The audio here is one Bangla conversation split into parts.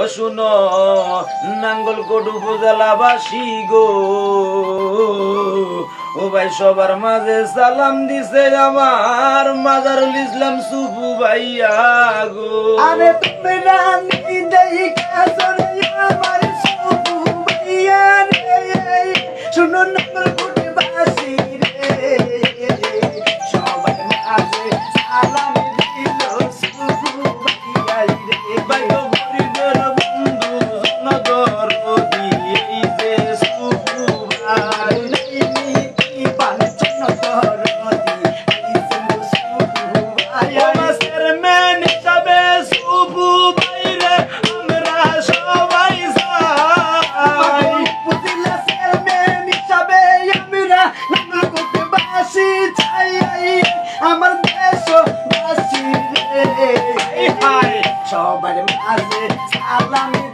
ও শুনো নাঙ্গলকোট উপজেলাবাসী গো। ও ভাই, সবার মাঝে সালাম দিছে আমার মাজারুল ইসলাম সুফু ভাইয়া গো। আরে তুমি রানী দেই কাসরিয়া আমার আমার দেশবাসী রে সবার মাঝে সালামি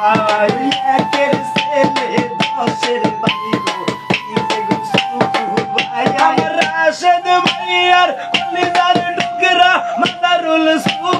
ভাই একের ছেলে দশের বাইরো রাশেদ ভাইয়ার কলিদার টুকরা মাতারুল সুখ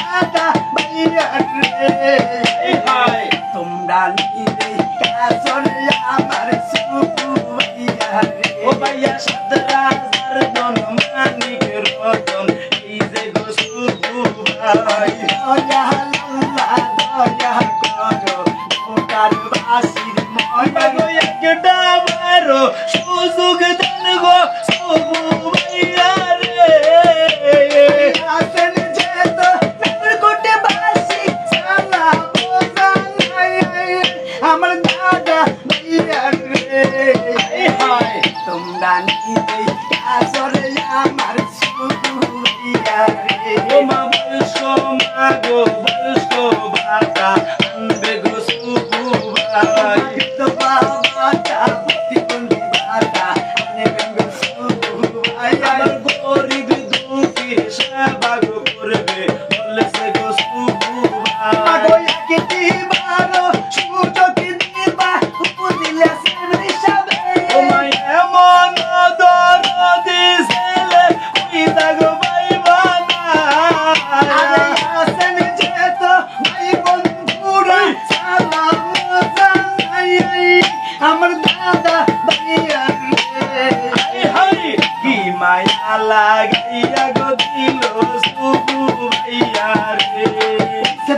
আমার দাদা তোমরা নিতে আসরে আমার শুধু ও মা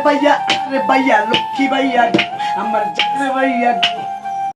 বাইয়া রে বাইয়া লক্ষ্মী বাইয়া আমার জানে বাইয়া